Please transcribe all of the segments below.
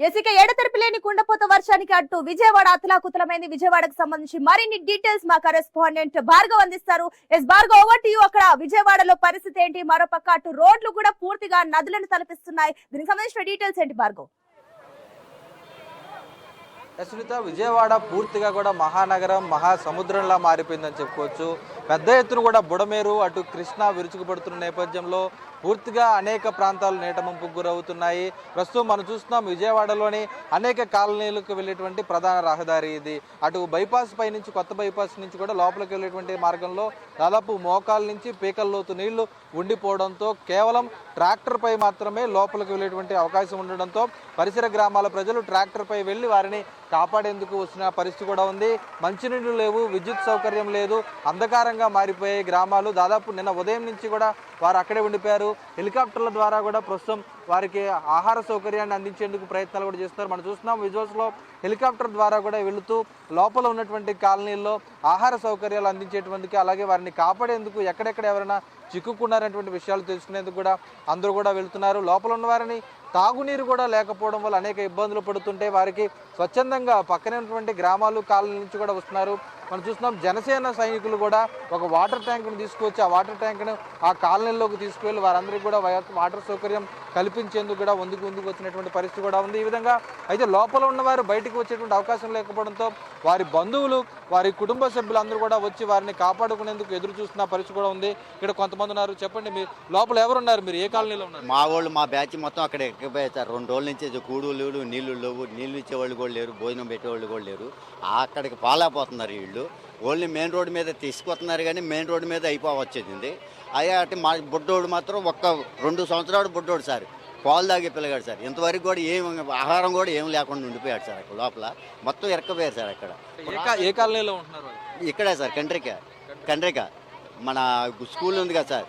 ఎసిక ఎడతెరిపి లేని కుండపోత వర్షానికి అడ్డు విజయవాడ అతలాకుతలమైంది. విజయవాడకు సంబంధించి మరిన్ని డీటెయిల్స్ మా కరెస్పాండెంట్ భార్గవ్ అందిస్తారు. ఎస్ భార్గవ్ ఓవర్ టు అక్కడ విజయవాడలో పరిస్థితి ఏంటి? మరోపక్క అటు రోడ్లు కూడా పూర్తిగా నదులను తలపిస్తున్నాయి. దీనికి సంబంధించిన డీటెయిల్స్ ఏంటి భార్గవ్? సునీత విజయవాడ పూర్తిగా కూడా మహానగరం మహాసముద్రంలా మారిపోయిందని చెప్పుకోవచ్చు. పెద్ద ఎత్తున కూడా బుడమేరు అటు కృష్ణా విరుచుకుపడుతున్న నేపథ్యంలో పూర్తిగా అనేక ప్రాంతాలు నీట ముంపుకు గురవుతున్నాయి. ప్రస్తుతం మనం చూస్తున్నాం విజయవాడలోని అనేక కాలనీలకు వెళ్ళేటువంటి ప్రధాన రహదారి ఇది. అటు బైపాస్ పై నుంచి కొత్త బైపాస్ నుంచి కూడా లోపలికి వెళ్ళేటువంటి మార్గంలో దాదాపు మోకాల నుంచి పీకల్లోతు నీళ్ళు ఉండిపోవడంతో కేవలం ట్రాక్టర్పై మాత్రమే లోపలికి వెళ్ళేటువంటి అవకాశం ఉండడంతో పరిసర గ్రామాల ప్రజలు ట్రాక్టర్పై వెళ్ళి వారిని కాపాడేందుకు వచ్చిన పరిస్థితి కూడా ఉంది. మంచినీళ్ళు లేవు విద్యుత్ సౌకర్యం లేదు అంధకారం అంధకారంగా మారిపోయే గ్రామాలు. దాదాపు నిన్న ఉదయం నుంచి కూడా వారు అక్కడే ఉండిపోయారు. హెలికాప్టర్ల ద్వారా కూడా ప్రస్తుతం వారికి ఆహార సౌకర్యాన్ని అందించేందుకు ప్రయత్నాలు కూడా చేస్తున్నారు. మనం చూస్తున్నాం విజువల్స్లో హెలికాప్టర్ ద్వారా కూడా వెళుతూ లోపల ఉన్నటువంటి కాలనీల్లో ఆహార సౌకర్యాలు అందించేటువంటికి అలాగే వారిని కాపాడేందుకు ఎక్కడెక్కడ ఎవరైనా చిక్కుకున్నారనేటువంటి విషయాలు తెలుసుకునేందుకు కూడా అందరూ కూడా వెళ్తున్నారు. లోపల ఉన్న వారిని తాగునీరు కూడా లేకపోవడం వల్ల అనేక ఇబ్బందులు పడుతుంటే వారికి స్వచ్ఛందంగా పక్కనే ఉన్నటువంటి గ్రామాలు కాలనీ నుంచి కూడా వస్తున్నారు. మనం చూస్తున్నాం జనసేన సైనికులు కూడా ఒక వాటర్ ట్యాంక్ను తీసుకువచ్చి ఆ వాటర్ ట్యాంక్ను ఆ కాలనీలోకి తీసుకువెళ్ళి వారందరికీ కూడా వాటర్ సౌకర్యం కల్పించేందుకు కూడా ముందుకు ముందుకు వచ్చినటువంటి పరిస్థితి కూడా ఉంది. ఈ విధంగా అయితే లోపల ఉన్నవారు బయటకు వచ్చేటువంటి అవకాశం లేకపోవడంతో వారి బంధువులు వారి కుటుంబ సభ్యులందరూ కూడా వచ్చి వారిని కాపాడుకునేందుకు ఎదురు చూస్తున్న పరిస్థితి కూడా ఉంది. ఇక్కడ కొంతమంది ఉన్నారు. చెప్పండి మీరు లోపల ఎవరు ఉన్నారు మీరు ఏ కాలనీలో ఉన్నారు? మా వాళ్ళు మా బ్యాచ్ మొత్తం అక్కడ ఎక్కిపోయారు సార్. రెండు రోజుల నుంచి కూడు లేడు నీళ్ళు లేవు. నీళ్ళు ఇచ్చేవాళ్ళు కూడా లేరు. భోజనం పెట్టేవాళ్ళు కూడా లేరు. అక్కడికి పాలైపోతున్నారు వీళ్ళు. ఓన్లీ మెయిన్ రోడ్డు మీద తీసుకొస్తున్నారు కానీ మెయిన్ రోడ్డు మీద అయిపోవచ్చేది అయ్యా అంటే మా బుడ్డోడు మాత్రం ఒక్క రెండు సంవత్సరాలు బుడ్డోడు సార్. పాలు తాగే పిల్లగాడు సార్. ఇంతవరకు కూడా ఏం ఆహారం కూడా ఏం లేకుండా ఉండిపోయాడు సార్ అక్కడ లోపల. మొత్తం ఇరక్కపోయారు సార్ అక్కడ. ఏ కాలనీలో ఉంటున్నారు? ఇక్కడే సార్ కండ్రిక. కండ్రిక. మన స్కూల్ ఉంది కదా సార్.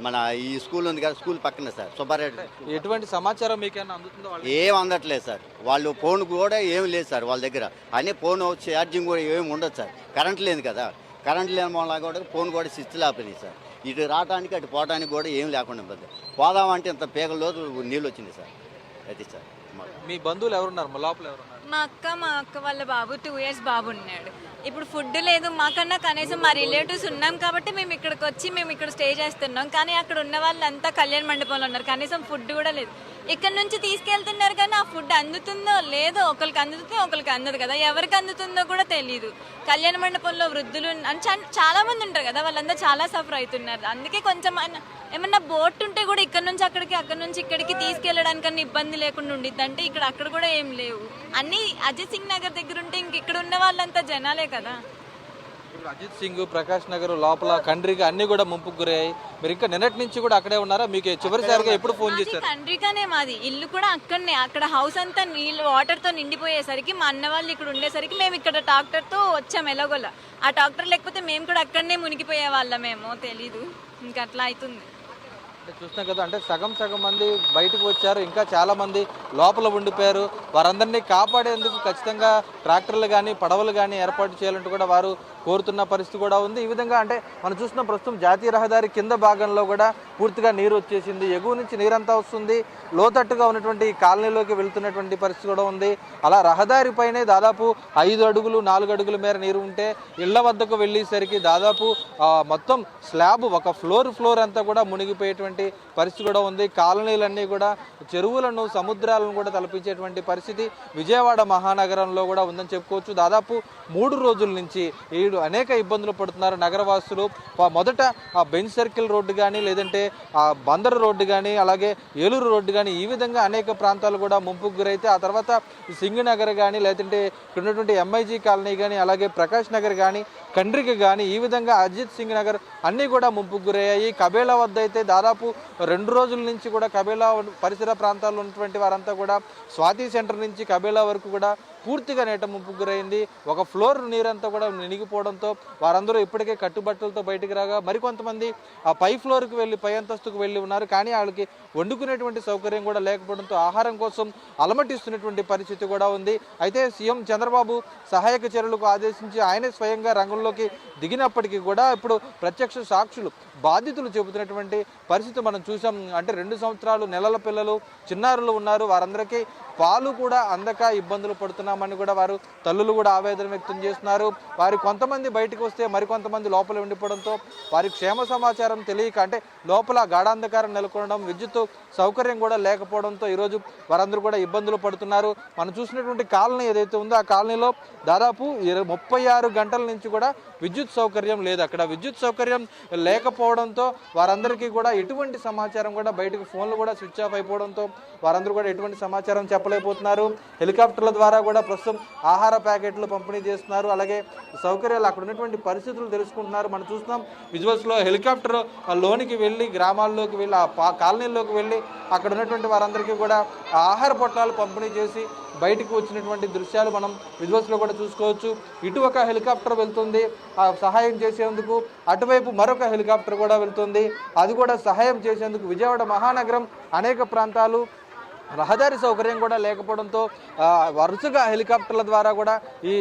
మన ఈ స్కూల్ ఉంది కదా స్కూల్ పక్కన సార్ సుబ్బారెడ్డి. ఎటువంటి సమాచారం మీకేమైనా అందుతుందో వాళ్ళు ఏం అందట్లేదు సార్. వాళ్ళు ఫోన్ కూడా ఏం లేదు సార్ వాళ్ళ దగ్గర. అని ఫోన్ ఛార్జింగ్ కూడా ఏమి ఉండదు సార్. కరెంట్ లేదు కదా. కరెంట్ లేని వల్ల కూడా ఫోన్ కూడా స్విచ్ ఆపినాయి సార్. ఇటు రావడానికి అటు పోవడానికి కూడా ఏం లేకుండా పోతుంది పోదామంటే ఇంత పేగల్లో నీళ్ళు వచ్చింది సార్. అది సార్. మీ బంధువులు ఎవరున్నారు? మా లోపల ఎవరున్నారు? మా అక్క మా అక్క వాళ్ళ బాబు టూ ఇయర్స్ బాబు ఉన్నాడు. ఇప్పుడు ఫుడ్ లేదు మాకన్నా కనీసం మా రిలేటివ్స్ ఉన్నాం కాబట్టి మేము ఇక్కడికి వచ్చి మేము ఇక్కడ స్టే చేస్తున్నాం. కానీ అక్కడ ఉన్న వాళ్ళంతా కళ్యాణ మండపంలో ఉన్నారు. కనీసం ఫుడ్ కూడా లేదు. ఇక్కడ నుంచి తీసుకెళ్తున్నారు కానీ ఆ ఫుడ్ అందుతుందో లేదో ఒకరికి అందుతుందో ఒకరికి అందదు కదా. ఎవరికి అందుతుందో కూడా తెలియదు కళ్యాణ మండపంలో వృద్ధులు అని చాలా మంది ఉంటారు కదా వాళ్ళందరూ చాలా సఫర్ అవుతున్నారు. అందుకే కొంచెం ఏమన్నా బోట్ ఉంటే కూడా ఇక్కడ నుంచి అక్కడికి అక్కడ నుంచి ఇక్కడికి తీసుకెళ్ళడానికన్నా ఇబ్బంది లేకుండా ఉండిద్ది. అంటే ఇక్కడ అక్కడ కూడా ఏం లేవు. అన్ని అజిత్ సింగ్ నగర్ దగ్గర ఉంటే ఇంక ఇక్కడ ఉన్న వాళ్ళంతా జనాలే కదా. ఇప్పుడు అజిత్ సింగ్ ప్రకాష్ నగర్ లోపల కండ్రిగా అన్ని కూడా ముంపుకు గురయ్యాయి. మీరు ఇంకా నిన్నటి నుంచి కూడా అక్కడే ఉన్నారా? మీకు చివరిసారిగా ఎప్పుడు ఫోన్ చేశారు? కండ్రిగానే మాది. ఇల్లు కూడా అక్కడనే. అక్కడ హౌస్ అంతా నీళ్ళు వాటర్తో నిండిపోయేసరికి మా అన్న వాళ్ళు ఇక్కడ ఉండేసరికి మేము ఇక్కడ ట్రాక్టర్తో వచ్చాం ఎలాగోలా. ఆ ట్రాక్టర్ లేకపోతే మేము కూడా అక్కడనే మునిగిపోయే వాళ్ళమేమో తెలీదు. ఇంకా అట్లా అవుతుంది చూస్తున్నాం కదా అంటే సగం సగం మంది బయటకు వచ్చారు. ఇంకా చాలా మంది లోపల ఉండిపోయారు. వారందరినీ కాపాడేందుకు ఖచ్చితంగా ట్రాక్టర్లు కానీ పడవలు కానీ ఏర్పాటు చేయాలంటూ కూడా వారు కోరుతున్న పరిస్థితి కూడా ఉంది. ఈ విధంగా అంటే మనం చూస్తున్న ప్రస్తుతం జాతీయ రహదారి కింద భాగంలో కూడా పూర్తిగా నీరు వచ్చేసింది. ఎగువ నుంచి నీరంతా వస్తుంది. లోతట్టుగా ఉన్నటువంటి కాలనీలోకి వెళ్తున్నటువంటి పరిస్థితి కూడా ఉంది. అలా రహదారి పైనే దాదాపు ఐదు అడుగులు నాలుగు అడుగుల మేర నీరు ఉంటే ఇళ్ళ వద్దకు వెళ్ళేసరికి దాదాపు మొత్తం స్లాబ్ ఒక ఫ్లోర్ ఫ్లోర్ అంతా కూడా మునిగిపోయేటువంటి పరిస్థితి కూడా ఉంది. కాలనీలన్నీ కూడా చెరువులను సముద్రాలను కూడా తలపించేటువంటి పరిస్థితి విజయవాడ మహానగరంలో కూడా ఉందని చెప్పుకోవచ్చు. దాదాపు మూడు రోజుల నుంచి వీరు అనేక ఇబ్బందులు పడుతున్నారు. నగరవాసులు మొదట ఆ బెంచ్ సర్కిల్ రోడ్డు కానీ లేదంటే ఆ బందర్ రోడ్డు కానీ అలాగే ఏలూరు రోడ్డు కానీ ఈ విధంగా అనేక ప్రాంతాలు కూడా ముంపుకు గురైతే ఆ తర్వాత సింగనగర్ కానీ లేదంటే ఇక్కడ ఉన్నటువంటి ఎంఐజీ కాలనీ కానీ అలాగే ప్రకాష్ నగర్ కానీ కండ్రిక కానీ ఈ విధంగా అజిత్ సింగ్ నగర్ అన్నీ కూడా ముంపుకు గురయ్యాయి. కబేలా వద్ద అయితే దాదాపు రెండు రోజుల నుంచి కూడా కబేలా పరిసర ప్రాంతాల్లో ఉన్నటువంటి వారంతా కూడా స్వాతి సెంటర్ నుంచి కబేలా వరకు కూడా పూర్తిగా నీట ముంపుకు గురైంది. ఒక ఫ్లోర్ నీరంతా కూడా నినిగిపోవడంతో వారందరూ ఇప్పటికే కట్టుబట్టలతో బయటికి రాగా మరికొంతమంది ఆ పై ఫ్లోర్కి వెళ్ళి పై అంతస్తుకు వెళ్ళి ఉన్నారు. కానీ వాళ్ళకి వండుకునేటువంటి సౌకర్యం కూడా లేకపోవడంతో ఆహారం కోసం అలమటిస్తున్నటువంటి పరిస్థితి కూడా ఉంది. అయితే సీఎం చంద్రబాబు సహాయక చర్యలకు ఆదేశించి ఆయనే స్వయంగా రంగంలోకి దిగినప్పటికీ కూడా ఇప్పుడు ప్రత్యక్ష సాక్షులు బాధితులు చెబుతున్నటువంటి పరిస్థితి మనం చూసాం. అంటే రెండు సంవత్సరాలు నెలల పిల్లలు చిన్నారులు ఉన్నారు. వారందరికీ పాలు కూడా అందక ఇబ్బందులు పడుతున్నామని కూడా వారు తల్లులు కూడా ఆవేదన వ్యక్తం చేస్తున్నారు. వారి కొంతమంది బయటకు వస్తే మరికొంతమంది లోపల ఉండిపోవడంతో వారి క్షేమ సమాచారం తెలియక అంటే లోపల గాఢాంధకారం నెలకొనడం విద్యుత్ సౌకర్యం కూడా లేకపోవడంతో ఈరోజు వారందరూ కూడా ఇబ్బందులు పడుతున్నారు. మనం చూసినటువంటి కాలనీ ఏదైతే ఉందో ఆ కాలనీలో దాదాపు ముప్పై ఆరు గంటల నుంచి కూడా విద్యుత్ సౌకర్యం లేదు. అక్కడ విద్యుత్ సౌకర్యం లేకపోవడంతో వారందరికీ కూడా ఎటువంటి సమాచారం కూడా బయటకు ఫోన్లు కూడా స్విచ్ ఆఫ్ అయిపోవడంతో వారందరూ కూడా ఎటువంటి సమాచారం చెప్పలేకపోతున్నారు. హెలికాప్టర్ల ద్వారా కూడా ప్రస్తుతం ఆహార ప్యాకెట్లు పంపిణీ చేస్తున్నారు. అలాగే సౌకర్యాలు అక్కడ ఉన్నటువంటి పరిస్థితులు తెలుసుకుంటున్నారు. మనం చూస్తున్నాం విజువల్స్లో హెలికాప్టర్ లోనికి వెళ్ళి గ్రామాల్లోకి వెళ్ళి ఆ పా- కాలనీల్లోకి వెళ్ళి అక్కడ ఉన్నటువంటి వారందరికీ కూడా ఆహార పొట్లాలు పంపిణీ చేసి బయటకు వచ్చినటువంటి దృశ్యాలు మనం విజువల్స్లో కూడా చూసుకోవచ్చు. ఇటు ఒక హెలికాప్టర్ వెళ్తుంది. ఆ సహాయం చేసేందుకు అటువైపు మరొక హెలికాప్టర్ కూడా వెళ్తుంది. అది కూడా సహాయం చేసేందుకు విజయవాడ మహానగరం అనేక ప్రాంతాలు రహదారి సౌకర్యం కూడా లేకపోవడంతో వరుసగా హెలికాప్టర్ల ద్వారా కూడా ఈ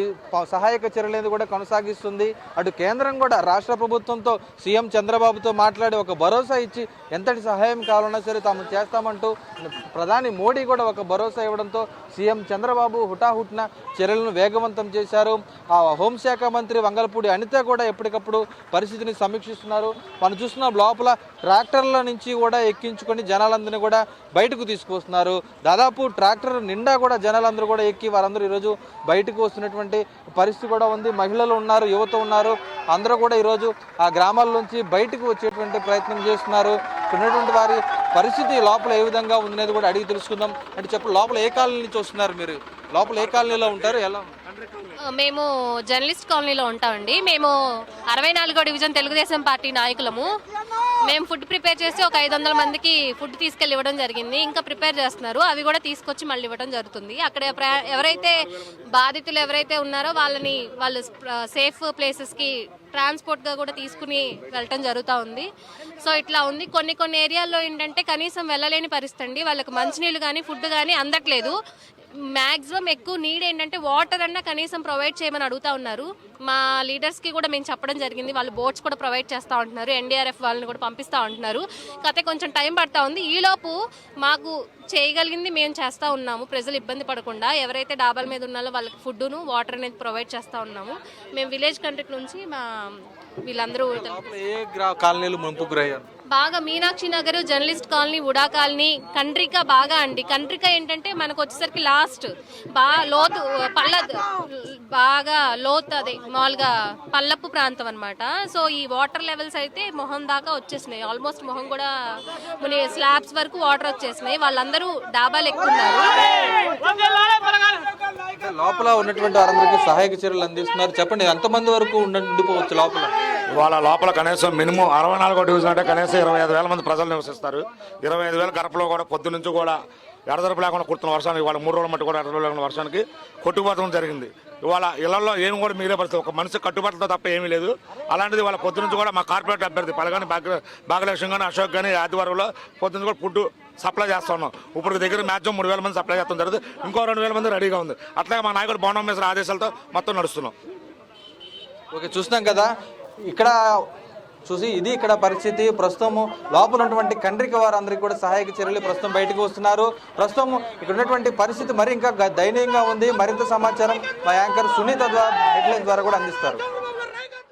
సహాయక చర్యలు కూడా కొనసాగిస్తుంది. అటు కేంద్రం కూడా రాష్ట్ర ప్రభుత్వంతో సీఎం చంద్రబాబుతో మాట్లాడి ఒక భరోసా ఇచ్చి ఎంతటి సహాయం కావాలన్నా సరే తాము చేస్తామంటూ ప్రధాని మోడీ కూడా ఒక భరోసా ఇవ్వడంతో సీఎం చంద్రబాబు హుటాహుటిన చర్యలను వేగవంతం చేశారు. ఆ హోంశాఖ మంత్రి వంగలపూడి అనిత కూడా ఎప్పటికప్పుడు పరిస్థితిని సమీక్షిస్తున్నారు. మనం చూస్తున్న లోపల ట్రాక్టర్ల నుంచి కూడా ఎక్కించుకొని జనాలందరినీ కూడా బయటకు తీసుకొస్తున్నారు దాదాపు ట్రాక్టర్ నిండా కూడా జనాలందరూ కూడా ఎక్కి వారందరూ ఈరోజు బయటకు వస్తున్నటువంటి పరిస్థితి కూడా ఉంది. మహిళలు ఉన్నారు యువత ఉన్నారు. అందరూ కూడా ఈరోజు ఆ గ్రామాల నుంచి బయటకు వచ్చేటువంటి ప్రయత్నం చేస్తున్నారు. ఉన్నటువంటి వారి పరిస్థితి లోపల ఏ విధంగా ఉందనేది కూడా అడిగి తెలుసుకుందాం. అంటే చెప్పు లోపల ఏ కాలనీ నుంచి వస్తున్నారు మీరు? లోపల ఏ కాలనీలో ఉంటారు? ఎలా? మేము జర్నలిస్ట్ కాలనీలో ఉంటామండి. మేము అరవై నాలుగో డివిజన్ తెలుగుదేశం పార్టీ నాయకులము. మేము ఫుడ్ ప్రిపేర్ చేసి ఒక ఐదు వందల మందికి ఫుడ్ తీసుకెళ్ళి ఇవ్వడం జరిగింది. ఇంకా ప్రిపేర్ చేస్తున్నారు. అవి కూడా తీసుకొచ్చి మళ్ళీ ఇవ్వడం జరుగుతుంది. అక్కడ ఎవరైతే బాధితులు ఎవరైతే ఉన్నారో వాళ్ళని వాళ్ళు సేఫ్ ప్లేసెస్కి ట్రాన్స్పోర్ట్గా కూడా తీసుకుని వెళ్ళటం జరుగుతూ ఉంది. సో ఇట్లా ఉంది. కొన్ని కొన్ని ఏరియాల్లో ఏంటంటే కనీసం వెళ్ళలేని పరిస్థితి అండి. వాళ్ళకి మంచినీళ్ళు కానీ ఫుడ్ కానీ అందట్లేదు. మ్యాక్సిమం ఎక్కువ నీడ్ ఏంటంటే వాటర్ అన్నా కనీసం ప్రొవైడ్ చేయమని అడుగుతా ఉన్నారు. మా లీడర్స్కి కూడా మేము చెప్పడం జరిగింది. వాళ్ళు బోట్స్ కూడా ప్రొవైడ్ చేస్తూ ఉంటున్నారు. ఎన్డీఆర్ఎఫ్ వాళ్ళని కూడా పంపిస్తూ ఉంటున్నారు. కాకపోతే కొంచెం టైం పడతా ఉంది. ఈలోపు మాకు చేయగలిగింది మేము చేస్తూ ఉన్నాము. ప్రజలు ఇబ్బంది పడకుండా ఎవరైతే డాబాల మీద ఉన్నారో వాళ్ళకి ఫుడ్ను వాటర్ అనేది ప్రొవైడ్ చేస్తూ ఉన్నాము. మేము విలేజ్ కంట్రీ నుంచి మా వీళ్ళందరూ ఏ గ్రా కాలనీలు ముంపుకు గురయ్యారు? బాగా మీనాక్షి నగర్ జర్నలిస్ట్ కాలనీ ఉడా కాలనీ కంట్రిక బాగా అండి. కంట్రిక ఏంటంటే మనకు వచ్చేసరికి లాస్ట్ బాగా లోతు పల్ల బాగా లోతు అదే మామూలుగా పల్లపు ప్రాంతం అన్నమాట. సో ఈ వాటర్ లెవెల్స్ అయితే మొహం దాకా వచ్చేసినాయి. ఆల్మోస్ట్ మొహం కూడా మన స్లాబ్స్ వరకు వాటర్ వచ్చేసినాయి. వాళ్ళందరూ డాబాలు ఎక్కున్నారు లోపల ఉన్నటువంటి వారందరికీ సహాయక చర్యలు అందిస్తున్నారు. చెప్పండి ఎంతమంది వరకు ఉండిపోవచ్చు లోపల? వాళ్ళ లోపల కనీసం మినిమం అరవై నాలుగో డివిజన్ అంటే కనీసం ఇరవై ఐదు వేల మంది ప్రజలు నివసిస్తారు. ఇరవై ఐదు వేల గడపలో కూడా పొద్దు నుంచి కూడా ఎడదరపు లేకుండా కుడుతున్న వర్షానికి ఇవాళ మూడు రోజుల మట్టి కూడా ఎడదరపు లేకుండా వర్షానికి కొట్టుపోతడం జరిగింది. ఇవాళ ఇళ్ళలో ఏమి కూడా మిగిలే పరిస్థితి. ఒక మనిషి కట్టుబాట్లతో తప్ప ఏమీ లేదు. అలాంటిది వాళ్ళ పొద్దు నుంచి కూడా మా కార్పొరేట్ అభ్యర్థి పలగాని భాగ్య భాగ్యలక్ష్మి కానీ అశోక్ కానీ ఆదివారంలో పొద్దు నుంచి కూడా ఫుడ్ సప్లై చేస్తా ఉన్నాం. ఇప్పుడు దగ్గర మ్యాక్సిమం మూడు వేల మంది సప్లై చేస్తాం జరుగుతుంది ఇంకో రెండు వేల మంది రెడీగా ఉంది. అట్లాగే మా నాయకుడు భవనం మిశ్ర ఆదేశాలతో మొత్తం నడుస్తున్నాం. ఓకే చూస్తున్నాం కదా. ఇక్కడ చూసి ఇది ఇక్కడ పరిస్థితి. ప్రస్తుతం లోపల ఉన్నటువంటి కండ్రిక వారందరికీ కూడా సహాయక చర్యలు ప్రస్తుతం బయటకు వస్తున్నారు. ప్రస్తుతం ఇక్కడ ఉన్నటువంటి పరిస్థితి మరి ఇంకా గ- దయనీయంగా ఉంది. మరింత సమాచారం మా యాంకర్ సునీత ద్వారా హెడ్లైన్ ద్వారా కూడా అందిస్తారు.